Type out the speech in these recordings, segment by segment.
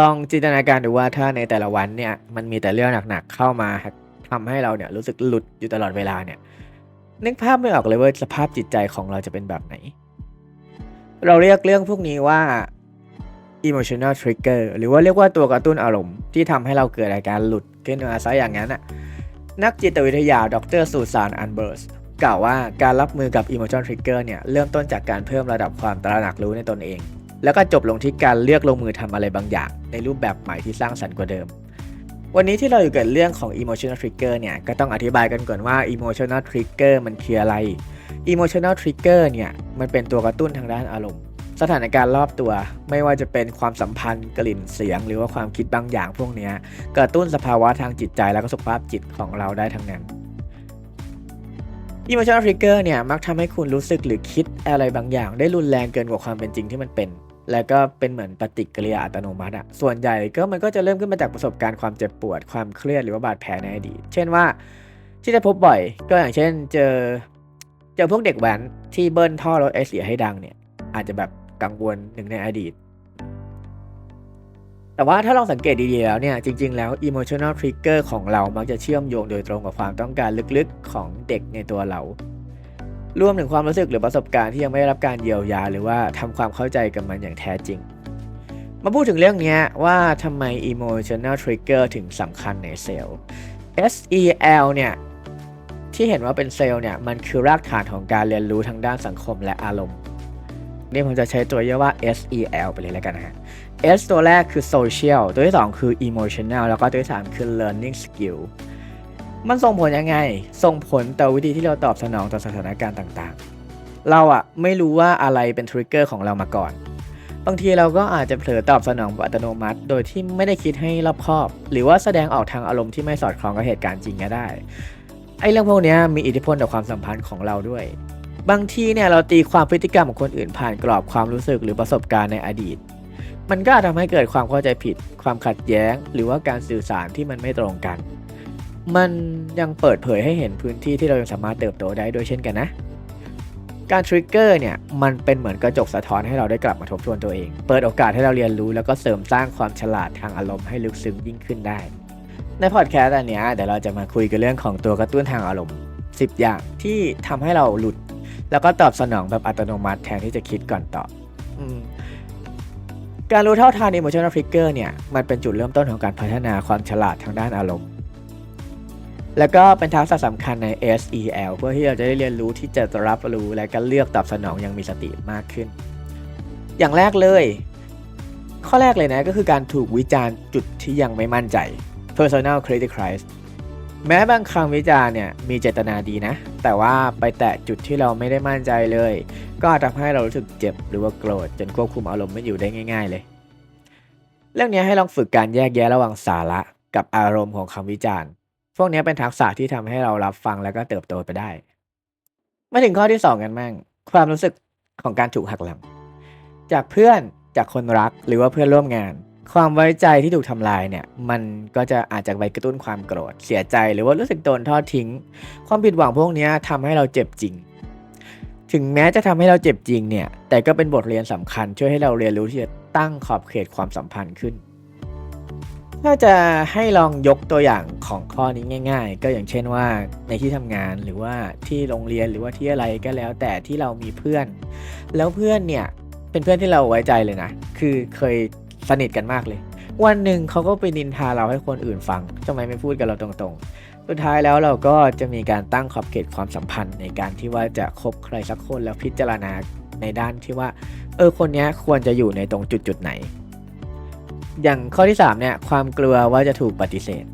ลองจินตนาการดูว่าถ้าในแต่ละวันเนี่ยมันมีแต่เรื่องหนักๆเข้ามาทำให้เราเนี่ยรู้สึกหลุดอยู่ตลอดเวลาเนี่ยนึกภาพไม่ออกเลยว่าสภาพจิตใจของเราจะเป็นแบบไหน เราเรียกเรื่องพวกนี้ว่า emotional trigger หรือว่าเรียกว่าตัวกระตุ้นอารมณ์ที่ทำให้เราเกิดอาการหลุดขึ้นมาซะอย่างนั้นน่ะนักจิตวิทยาดรซูซานอันเบิร์สกล่าวว่าการรับมือกับ emotional trigger เนี่ยเริ่มต้นจากการเพิ่มระดับความตระหนักรู้ในตนเอง แล้วก็จบลงที่การเลือกลงมือทำอะไรบางอย่าง ในรูปแบบใหม่ที่สร้างสรรค์กว่าเดิม วันนี้ที่เราอยู่กับเรื่องของ emotional trigger เนี่ย ก็ต้องอธิบายกันก่อนว่า emotional trigger มันคืออะไร emotional trigger เนี่ย มันเป็นตัวกระตุ้นทางด้านอารมณ์ สถานการณ์รอบตัว ไม่ว่าจะเป็นความสัมพันธ์กลิ่นเสียง หรือว่าความคิดบางอย่างพวกนี้กระตุ้นสภาวะทางจิตใจและก็สุขภาพจิตของเราได้ทั้งนั้น emotional trigger เนี่ยมักทำให้คุณรู้สึกหรือคิดอะไรบางอย่าง ได้รุนแรงเกินกว่าความเป็นจริงที่มันเป็น แล้วก็เป็นเหมือนปฏิกิริยาอัตโนมัติอะส่วนใหญ่ก็มันก็จะเริ่มขึ้นมาจากประสบการณ์ความเจ็บปวด ความเครียดหรือว่าบาดแผลในอดีต เช่นว่าที่จะพบบ่อย ก็อย่างเช่นเจอเจอพวกเด็กแว้นที่เบิ้ลท่อรถไอเสียให้ดังเนี่ย อาจจะแบบกังวลหนึ่งในอดีต แต่ว่าถ้าลองสังเกตดีๆแล้วเนี่ย จริงๆแล้ว emotional trigger ของเรามักจะเชื่อมโยงโดยตรงกับความต้องการลึกๆของเด็กในตัวเรา รวมถึงความรู้สึกหรือประสบการณ์ที่ยังไม่ได้รับการเยียวยา หรือว่าทำความเข้าใจกับมันอย่างแท้จริง มาพูดถึงเรื่องนี้ว่าทำไม emotional trigger ถึงสำคัญในเซลล์ SEL เนี่ยที่เห็นว่าเป็นเซลล์เนี่ยมันคือรากฐานของการเรียนรู้ทางด้านสังคมและอารมณ์นี่ผมจะใช้ตัวย่อว่า SEL ไปเลยแล้วกันนะฮะ S ตัวแรกคือ social ตัวที่ 2 คือ emotional แล้วก็ตัวที่ 3 คือ learning skill มันส่งผลยังไง ส่งผลต่อวิธีที่เราตอบสนองต่อสถานการณ์ต่างๆ เราอะไม่รู้ว่าอะไรเป็นทริกเกอร์ของเรามาก่อน บางทีเราก็อาจจะเผลอตอบสนองอัตโนมัติ โดยที่ไม่ได้คิดให้รอบคอบ หรือว่าแสดงออกทางอารมณ์ที่ไม่สอดคล้องกับเหตุการณ์จริงก็ได้ ไอ้เรื่องพวกนี้มีอิทธิพลต่อความสัมพันธ์ของเราด้วย บางทีเนี่ยเราตีความพฤติกรรมของคนอื่นผ่านกรอบความรู้สึกหรือประสบการณ์ในอดีต มันก็อาจทำให้เกิดความเข้าใจผิด ความขัดแย้ง หรือว่าการสื่อสารที่มันไม่ตรงกัน มันยังเปิดเผยให้เห็นพื้นที่ที่เรายังสามารถเติบโตได้ด้วยเช่นกันนะ การทริกเกอร์เนี่ยมันเป็นเหมือนกระจกสะท้อนให้เราได้กลับมาทบทวนตัวเอง เปิดโอกาสให้เราเรียนรู้แล้วก็เสริมสร้างความฉลาดทางอารมณ์ให้ลึกซึ้งยิ่งขึ้นได้ ในพอดแคสต์อันนี้เดี๋ยวเราจะมาคุยกันเรื่องของตัวกระตุ้นทางอารมณ์ 10 อย่างที่ทำให้เราหลุด แล้วก็ตอบสนองแบบอัตโนมัติแทนที่จะคิดก่อนตอบการรู้เท่าทัน emotional trigger เนี่ยมันเป็นจุดเริ่มต้นของการพัฒนาความฉลาดทางด้านอารมณ์ แล้วก็เป็นทักษะสำคัญใน SEL เพื่อที่เราจะได้เรียนรู้ที่จะรับรู้และก็เลือกตอบสนองอย่างมีสติมากขึ้น อย่างแรกเลย ข้อแรกเลยนะก็คือการถูกวิจารณ์จุดที่ยังไม่มั่นใจ personal criticize แม้บางคำวิจารณ์เนี่ยมีเจตนาดีนะ แต่ว่าไปแตะจุดที่เราไม่ได้มั่นใจเลย ก็อาจทำให้เรารู้สึกเจ็บหรือว่าโกรธจนควบคุมอารมณ์ไม่อยู่ได้ง่าย ๆ เลย เรื่องนี้ให้ลองฝึกการแยกแยะระหว่างสาระกับอารมณ์ของคำวิจารณ์ พวกนี้เป็นทักษะที่ทำให้เรารับฟังแล้วก็เติบโตไปได้ มาถึงข้อที่ 2 กันมั่งความรู้สึกของการถูกหักหลัง จากเพื่อนจากคนรักหรือว่าเพื่อนร่วมงาน ความไว้ใจที่ถูกทำลายเนี่ย มันก็จะอาจจะไปกระตุ้นความโกรธ เสียใจหรือว่ารู้สึกโดนทอดทิ้ง ความผิดหวังพวกนี้ทำให้เราเจ็บจริง ถึงแม้จะทำให้เราเจ็บจริงเนี่ย แต่ก็เป็นบทเรียนสำคัญช่วยให้เราเรียนรู้ที่จะตั้งขอบเขตความสัมพันธ์ขึ้น ถ้าจะให้ลองยกตัวอย่างของข้อนี้ง่าย ๆ ก็อย่างเช่นว่าในที่ทำงานหรือว่าที่โรงเรียนหรือว่าที่อะไรก็แล้ว แต่ที่เรามีเพื่อน แล้วเพื่อนเนี่ยเป็นเพื่อนที่เราไว้ใจเลยนะ คือเคยสนิทกันมากเลย วันหนึ่งเขาก็ไปนินทาเราให้คนอื่นฟังทำไมไม่พูดกับเราตรงๆ สุดท้ายแล้วเราก็จะมีการตั้งขอบเขตความสัมพันธ์ในการที่ว่าจะคบใครสักคนแล้วพิจารณาในด้านที่ว่า เออคนนี้ควรจะอยู่ในตรงจุดจุดๆไหน อย่างข้อที่ 3 เนี่ย ความกลัวว่าจะถูกปฏิเสธ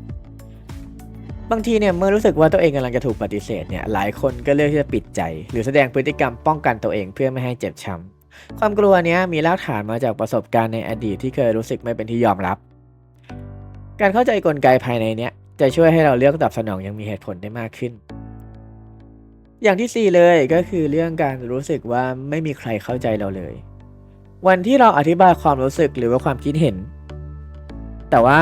บางทีเนี่ย เมื่อรู้สึกว่าตัวเองกำลังจะถูกปฏิเสธเนี่ย หลายคนก็เลือกที่จะปิดใจ หรือแสดงพฤติกรรมป้องกันตัวเองเพื่อไม่ให้เจ็บช้ำความกลัวเนี้ยมีรากฐานมาจากประสบการณ์ในอดีตที่เคยรู้สึกไม่เป็นที่ยอมรับ การเข้าใจกลไกภายในเนี้ยจะช่วยให้เราเลือกตอบสนองอยังมีเหตุผลได้มากขึ้น อย่างที่สี่เลยก็คือเรื่องการรู้สึกว่าไม่มีใครเข้าใจเราเลยวันที่เราอธิบายความรู้สึกหรือว่าความคิดเห็น แต่ว่า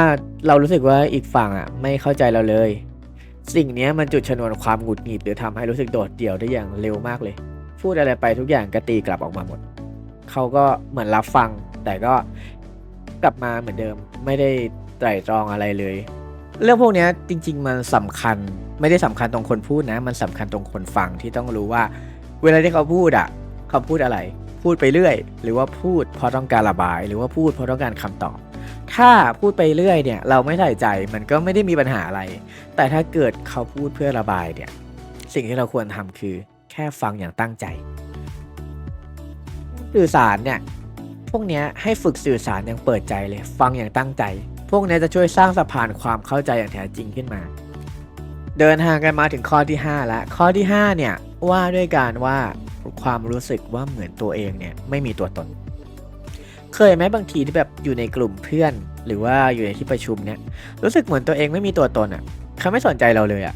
เรารู้สึกว่าอีกฝั่งอะไม่เข้าใจเราเลย สิ่งนี้มันจุดชนวนความหงุดหงิดหรือทำให้รู้สึกโดดเดี่ยวได้อย่างเร็วมากเลย พูดอะไรไปทุกอย่างก็ตีกลับออกมาหมด เขาก็เหมือนรับฟัง แต่ก็กลับมาเหมือนเดิม ไม่ได้ไตร่ตรองอะไรเลย เรื่องพวกนี้จริง ๆ มันสำคัญ ไม่ได้สำคัญตรงคนพูดนะ มันสำคัญตรงคนฟังที่ต้องรู้ว่า เวลาที่เขาพูดอะเขาพูดอะไร พูดไปเรื่อย หรือว่าพูดเพราะต้องการระบาย หรือว่าพูดเพราะต้องการคำตอบ ถ้าพูดไปเรื่อยเนี่ย เราไม่ใส่ใจมันก็ไม่ได้มีปัญหาอะไร แต่ถ้าเกิดเขาพูดเพื่อระบายเนี่ย สิ่งที่เราควรทำคือแค่ฟังอย่างตั้งใจ สื่อสารเนี่ย พวกนี้ให้ฝึกสื่อสารอย่างเปิดใจเลย ฟังอย่างตั้งใจ พวกนี้จะช่วยสร้างสะพานความเข้าใจอย่างแท้จริงขึ้นมา เดินทางกันมาถึงข้อที่ 5 แล้ว ข้อที่ 5 เนี่ยว่าด้วยการว่าความรู้สึกว่าเหมือนตัวเองเนี่ยไม่มีตัวตน เคยไหมบางทีที่แบบอยู่ในกลุ่มเพื่อน หรือว่าอยู่ในที่ประชุมเนี่ยรู้สึกเหมือนตัวเองไม่มีตัวตนอะ่ะเขาไม่สนใจเราเลยอะ่ะ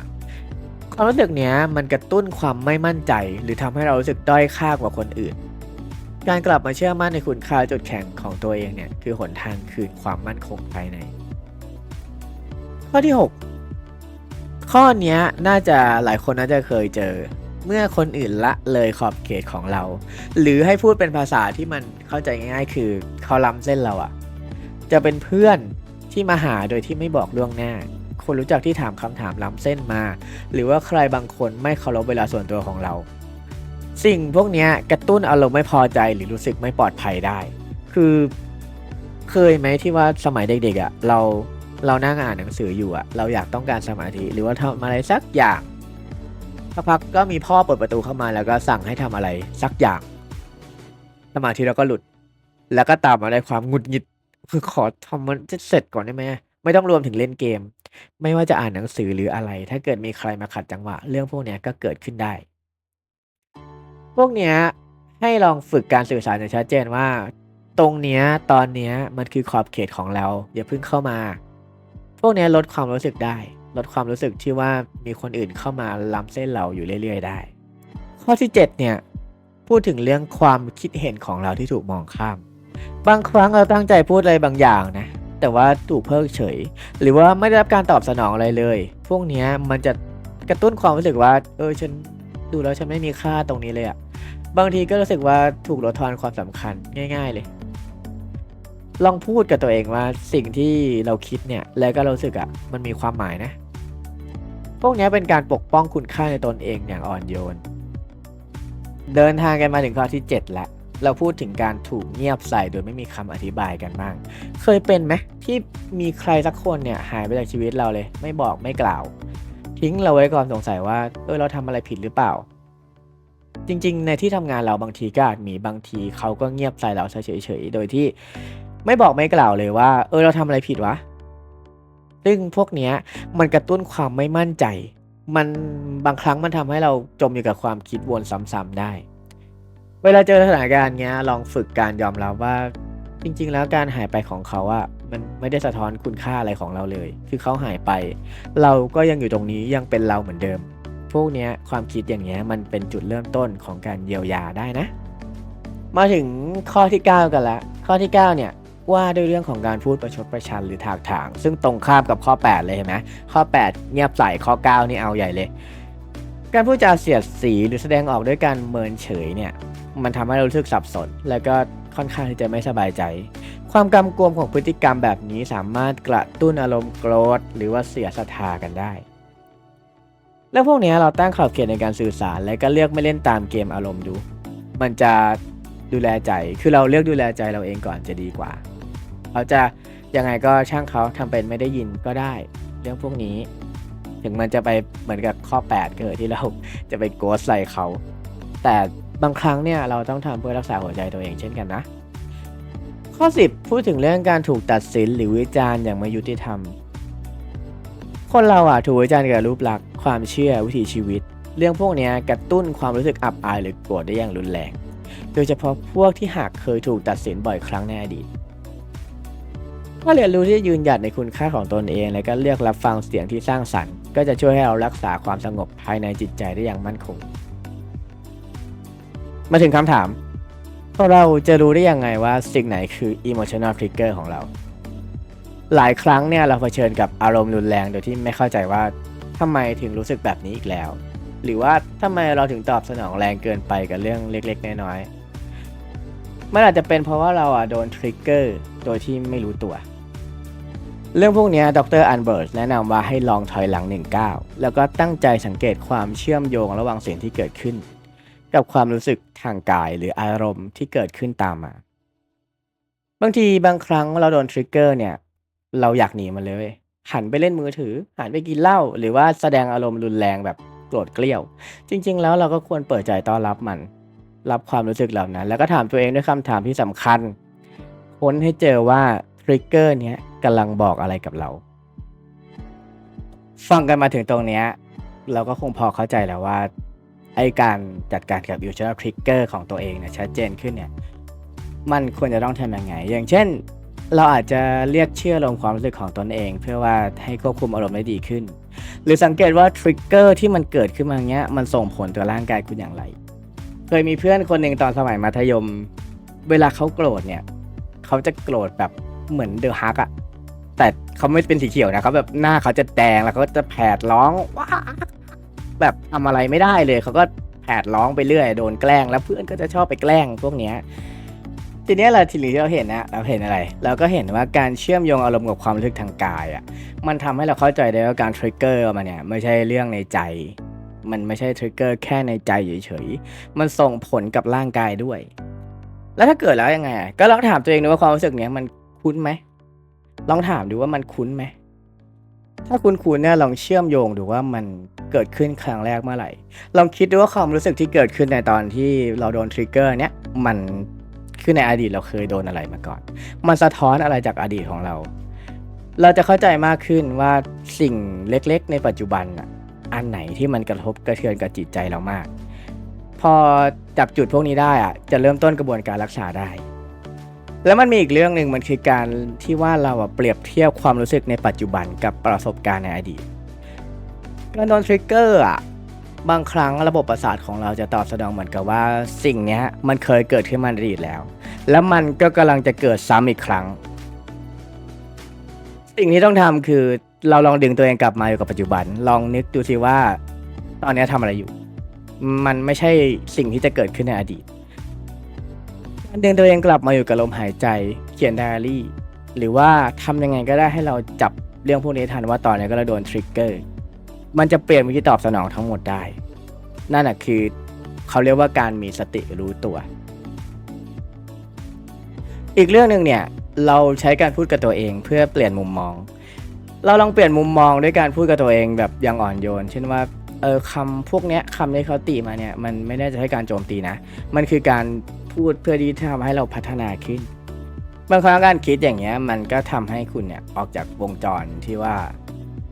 ความรู้สึกเนี้ยมันกระตุ้นความไม่มั่นใจ หรือทำให้เรารู้สึกด้อยค่ากว่าคนอื่น การกลับมาเชื่อมั่นในคุณค่าจุดแข็งของตัวเองเนี่ยคือหนทางคืนความมั่นคงภายใน ข้อที่ 6 ข้อเนี้ยน่าจะหลายคนน่าจะเคยเจอ เมื่อคนอื่นละเลยขอบเขตของเรา หรือให้พูดเป็นภาษาที่มันเข้าใจง่าย ๆ คือเขาล้ำเส้นเราอะจะเป็นเพื่อนที่มาหาโดยที่ไม่บอกล่วงหน้า คนรู้จักที่ถามคำถามล้ำเส้นมา หรือว่าใครบางคนไม่เคารพเวลาส่วนตัวของเรา สิ่งพวกนี้กระตุ้นอารมณ์ไม่พอใจหรือรู้สึกไม่ปลอดภัยได้ คือเคยไหมที่ว่าสมัยเด็กๆอะ่ะเราเรานั่งอ่านหนังสืออยู่อะ่ะเราอยากต้องการสมาธิหรือว่าทำอะไรสักอย่าง สักพักก็มีพ่อเปิดประตูเข้ามาแล้วก็สั่งให้ทำอะไรสักอย่าง สมาธิเราก็หลุด แล้วก็ตามมาด้วยความหงุดหงิด คือขอทำมันจะเสร็จก่อนได้ไหมไม่ต้องรวมถึงเล่นเกม ไม่ว่าจะอ่านหนังสือหรืออะไร ถ้าเกิดมีใครมาขัดจังหวะ เรื่องพวกนี้ก็เกิดขึ้นได้ พวกเนี้ยให้ลองฝึกการสื่อสารอย่างชัดเจนว่า ตรงเนี้ยตอนเนี้ยมันคือขอบเขตของเราอย่าเพิ่งเข้ามา พวกเนี้ยลดความรู้สึกได้ ลดความรู้สึกที่ว่ามีคนอื่นเข้ามาล้ำเส้นเราอยู่เรื่อยๆ ได้ ข้อที่ 7 เนี่ย พูดถึงเรื่องความคิดเห็นของเราที่ถูกมองข้าม บางครั้งเราตั้งใจพูดอะไรบางอย่างนะ แต่ว่าถูกเพิกเฉย หรือว่าไม่ได้รับการตอบสนองอะไรเลย พวกนี้มันจะกระตุ้นความรู้สึกว่า เออฉันดูแล้วฉันไม่มีค่าตรงนี้เลยอะบางทีก็รู้สึกว่าถูกลดทอนความสำคัญง่าย ๆเลย ลองพูดกับตัวเองว่าสิ่งที่เราคิดเนี่ย แล้วก็รู้สึกอะมันมีความหมายนะ พวกนี้เป็นการปกป้องคุณค่าในตนเองอย่างอ่อนโยน เดินทางกันมาถึงข้อที่ 7 แล้ว เราพูดถึงการถูกเงียบใส่โดยไม่มีคำอธิบายกันบ้าง เคยเป็นไหมที่มีใครสักคนเนี่ยหายไปจากชีวิตเราเลย ไม่บอกไม่กล่าว ทิ้งเราไว้ก่อนสงสัยว่าเออเราทำอะไรผิดหรือเปล่า จริง ๆ ในที่ทำงานเราบางทีก็อาจมีบางทีเขาก็เงียบใส่เราเฉยๆโดยที่ ไม่บอกไม่กล่าวเลยว่า เออเราทำอะไรผิดวะ ซึ่งพวกเนี้ยมันกระตุ้นความไม่มั่นใจ มันบางครั้งมันทำให้เราจมอยู่กับความคิดวนซ้ำๆได้ เวลาเจอสถานการณ์เงี้ยลองฝึกการยอมรับว่าจริง ๆ แล้วการหายไปของเขาอะมันไม่ได้สะท้อนคุณค่าอะไรของเราเลย คือเขาหายไป เราก็ยังอยู่ตรงนี้ยังเป็นเราเหมือนเดิม พวกเนี้ยความคิดอย่างเงี้ยมันเป็นจุดเริ่มต้นของการเยียวยาได้นะ มาถึงข้อที่ 9 กันละ ข้อที่ 9 เนี่ย ว่าด้วยเรื่องของการพูดประชดประชันหรือถากถาง ซึ่งตรงข้ามกับข้อ 8 เลยเห็นไหมข้อ 8 เงียบใส่ข้อ 9 นี่เอาใหญ่เลย การพูดจาเสียดสีหรือแสดงออกด้วยการเมินเฉยเนี่ยมันทำให้เรารู้สึกสับสน แล้วก็ค่อนข้างที่จะไม่สบายใจ ความกำกวมของพฤติกรรมแบบนี้สามารถกระตุ้นอารมณ์โกรธหรือว่าเสียศรัทธากันได้ แล้วพวกนี้เราตั้งขอบเขตในการสื่อสาร และก็เลือกไม่เล่นตามเกมอารมณ์ดู มันจะดูแลใจ คือเราเลือกดูแลใจเราเองก่อนจะดีกว่า เขาจะยังไงก็ช่างเขาทำเป็นไม่ได้ยินก็ได้ เรื่องพวกนี้ ถึงมันจะไปเหมือนกับข้อ 8 เกิดที่เราจะไปโกสใส่เขา แต่บางครั้งเนี่ยเราต้องทำเพื่อรักษาหัวใจตัวเองเช่นกันนะ ข้อ 10 พูดถึงเรื่องการถูกตัดสินหรือวิจารณ์อย่างไม่ยุติธรรม คนเราอะถูกวิจารณ์เกี่ยวกับรูปลักษณ์ความเชื่อวิถีชีวิต เรื่องพวกนี้กระตุ้นความรู้สึกอับอายหรือโกรธได้อย่างรุนแรง โดยเฉพาะพวกที่หากเคยถูกตัดสินบ่อยครั้งในอดีต ถ้าเรียนรู้ที่ยืนหยัดในคุณค่าของตนเอง และก็เลือกรับฟังเสียงที่สร้างสรรค์ ก็จะช่วยให้เรารักษาความสงบภายในจิตใจได้อย่างมั่นคง มาถึงคำถามเราจะรู้ได้ยังไงว่าสิ่งไหนคือ emotional trigger ของเรา หลายครั้งเนี่ยเราเผชิญกับอารมณ์รุนแรงโดยที่ไม่เข้าใจว่าทำไมถึงรู้สึกแบบนี้อีกแล้ว หรือว่าทำไมเราถึงตอบสนองแรงเกินไปกับเรื่องเล็กๆ น้อยๆมันอาจจะเป็นเพราะว่าเราอะโดนทริกเกอร์โดยที่ไม่รู้ตัว เรื่องพวกนี้ดรอันเบิร์ตแนะนำว่าให้ลองถอยหลังหนึ่งก้าแล้วก็ตั้งใจสังเกตความเชื่อมโยงระหว่างสิ่งที่เกิดขึ้น กับความรู้สึกทางกายหรืออารมณ์ที่เกิดขึ้นตามมา บางทีบางครั้งเราโดนทริกเกอร์เนี่ย เราอยากหนีมันเลยเว้ยหันไปเล่นมือถือ หันไปกินเหล้าหรือว่าแสดงอารมณ์รุนแรงแบบโกรธเกลี้ยว จริง ๆ แล้วเราก็ควรเปิดใจต้อนรับมัน รับความรู้สึกเหล่านั้น แล้วก็ถามตัวเองด้วยคำถามที่สำคัญ ค้นให้เจอว่า ทริกเกอร์เนี้ยกำลังบอกอะไรกับเรา ฟังกันมาถึงตรงเนี้ย เราก็คงพอเข้าใจแล้วว่า ไอการจัดการกับ emotional trigger ของตัวเองเนี่ยชัดเจนขึ้นเนี่ย มันควรจะต้องทำยังไง อย่างเช่น เราอาจจะเรียกเชื่อลมความรู้สึกของตนเอง เพื่อว่าให้ควบคุมอารมณ์ได้ดีขึ้น หรือสังเกตว่าทริกเกอร์ที่มันเกิดขึ้นมาเงี้ยมันส่งผลต่อร่างกายคุณอย่างไร เคยมีเพื่อนคนหนึ่งตอนสมัยมัธยม เวลาเขาโกรธเนี่ยเขาจะโกรธแบบ เหมือนเดอะฮักอะแต่เขาไม่เป็นสีเขียวนะเขาแบบหน้าเขาจะแดงแล้วเขาจะแผดร้องว้าแบบทำอะไรไม่ได้เลยเขาก็แผดร้องไปเรื่อยโดนแกล้งแล้วเพื่อนก็จะชอบไปแกล้งพวกเนี้ยทีเนี้ยเราทีนี้เราเห็นนะเราเห็นอะไร เราก็เห็นว่าการเชื่อมโยงอารมณ์กับความรู้สึกทางกายอะมันทำให้เราเข้าใจได้ว่าการทริกเกอร์มันเนี่ยไม่ใช่เรื่องในใจ มันไม่ใช่ทริกเกอร์แค่ในใจเฉยๆมันส่งผลกับร่างกายด้วย แล้วถ้าเกิดแล้วยังไง ก็ลองถามตัวเองดูว่าความรู้สึกเนี้ยมัน คุ้นไหมลองถามดูว่ามันคุ้นไหมถ้าคุณคุ้นเนี่ยลองเชื่อมโยงดูว่ามันเกิดขึ้นครั้งแรกเมื่อไหร่ ลองคิดดูว่าความรู้สึกที่เกิดขึ้นในตอนที่เราโดนทริกเกอร์เนี้ยมันคือในอดีตเราเคยโดนอะไรมาก่อน มันสะท้อนอะไรจากอดีตของเรา เราจะเข้าใจมากขึ้นว่าสิ่งเล็กๆ ในปัจจุบันอะอันไหนที่มันกระทบกระเทือนกับจิตใจเรามาก พอจับจุดพวกนี้ได้อะจะเริ่มต้นกระบวนการรักษาได้ แล้วมันมีอีกเรื่องหนึ่งมันคือการที่ว่าเราอะเปรียบเทียบความรู้สึกในปัจจุบันกับประสบการณ์ในอดีตการโดนทริกเกอร์อะบางครั้งระบบประสาทของเราจะตอบสนองเหมือนกับว่าสิ่งนี้มันเคยเกิดขึ้นมาในอดีตแล้ว แล้วมันก็กำลังจะเกิดซ้ำอีกครั้ง สิ่งที่ต้องทำคือเราลองดึงตัวเองกลับมาอยู่กับปัจจุบัน ลองนึกดูสิว่า ตอนนี้ทำอะไรอยู่ มันไม่ใช่สิ่งที่จะเกิดขึ้นในอดีต การดึงตัวเองกลับมาอยู่กับลมหายใจ เขียนไดอารี่ หรือว่าทำยังไงก็ได้ให้เราจับเรื่องพวกนี้ทันว่าตอนนี้ก็เราโดนทริกเกอร์ มันจะเปลี่ยนวิธีตอบสนองทั้งหมดได้ นั่นแหะคือเขาเรียกว่าการมีสติรู้ตัว อีกเรื่องหนึ่งเนี่ยเราใช้การพูดกับตัวเองเพื่อเปลี่ยนมุมมอง เราลองเปลี่ยนมุมมองด้วยการพูดกับตัวเองแบบอย่างอ่อนโยน เช่นว่าเออคำพวกเนี้ยคำที่เขาติมาเนี่ยมันไม่ได้จะให้การโจมตีนะ มันคือการ พูดเพื่อที่จะทำให้เราพัฒนาขึ้นบางครั้งการคิดอย่างเงี้ยมันก็ทำให้คุณเนี่ยออกจากวงจรที่ว่า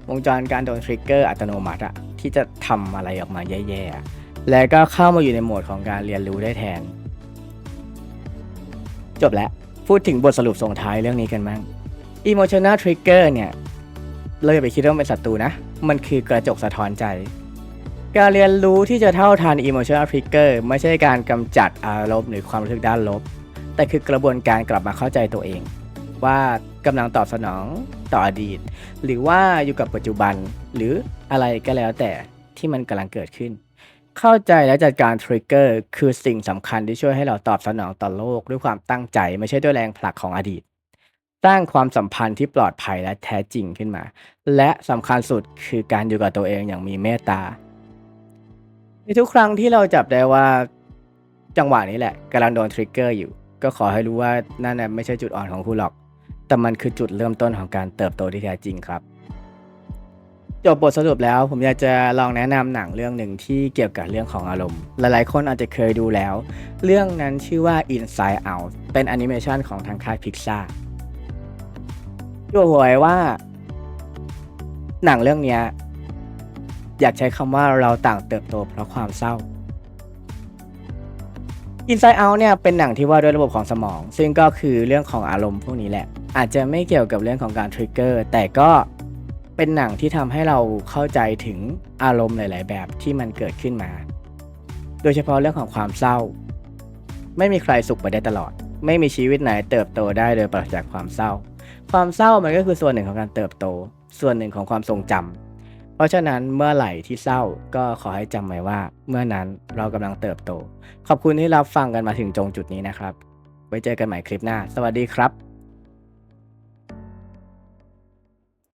วงจรการโดนทริกเกอร์อัตโนมัติอะที่จะทำอะไรออกมาแย่ๆ แล้วก็เข้ามาอยู่ในโหมดของการเรียนรู้ได้แทน จบแล้ว พูดถึงบทสรุปส่งท้ายเรื่องนี้กันบ้าง emotional trigger เนี่ยเราอย่าไปคิดว่าเป็นศัตรูนะ มันคือกระจกสะท้อนใจ การเรียนรู้ที่จะเท่าทัน emotional trigger ไม่ใช่การกำจัดอารมณ์หรือความรู้สึกด้านลบ แต่คือกระบวนการกลับมาเข้าใจตัวเอง ว่ากำลังตอบสนองต่ออดีต หรือว่าอยู่กับปัจจุบันหรืออะไรก็แล้วแต่ที่มันกำลังเกิดขึ้น เข้าใจและจัดการทริกเกอร์คือสิ่งสำคัญที่ช่วยให้เราตอบสนองต่อโลกด้วยความตั้งใจ ไม่ใช่ด้วยแรงผลักของอดีตสร้างความสัมพันธ์ที่ปลอดภัยและแท้จริงขึ้นมา และสำคัญสุดคือการอยู่กับตัวเองอย่างมีเมตตา ทุกครั้งที่เราจับได้ว่าจังหวะนี้แหละกำลังโดนทริกเกอร์อยู่ ก็ขอให้รู้ว่านั่นนะไม่ใช่จุดอ่อนของคุณหรอก แต่มันคือจุดเริ่มต้นของการเติบโตที่แท้จริงครับ จบบทสรุปแล้วผมอยากจะลองแนะนำหนังเรื่องหนึ่งที่เกี่ยวกับเรื่องของอารมณ์ หลายๆ คนอาจจะเคยดูแล้ว เรื่องนั้นชื่อว่า Inside Out เป็นแอนิเมชันของทางค่ายพิกซ่าดูหวยว่า หนังเรื่องนี้ อยากใช้คำว่าเราต่างเติบโตเพราะความเศร้า Inside Out เนี่ยเป็นหนังที่ว่าด้วยระบบของสมอง ซึ่งก็คือเรื่องของอารมณ์พวกนี้แหละ อาจจะไม่เกี่ยวกับเรื่องของการทริกเกอร์แต่ก็เป็นหนังที่ทำให้เราเข้าใจถึงอารมณ์หลาย ๆ แบบที่มันเกิดขึ้นมา โดยเฉพาะเรื่องของความเศร้า ไม่มีใครสุขไปได้ตลอด ไม่มีชีวิตไหนเติบโตได้โดยปราศจากความเศร้า ความเศร้ามันก็คือส่วนหนึ่งของการเติบโต ส่วนหนึ่งของความทรงจำ ราะฉะนั้นเมื่อไหร่ที่เศร้าก็ขอให้จำไว้ว่า เมื่อนั้นเรากำลังเติบโต ขอบคุณที่รับฟังกันมาถึงจงจุดนี้นะครับ ไว้เจอกันใหม่คลิปหน้า สวัสดีครับ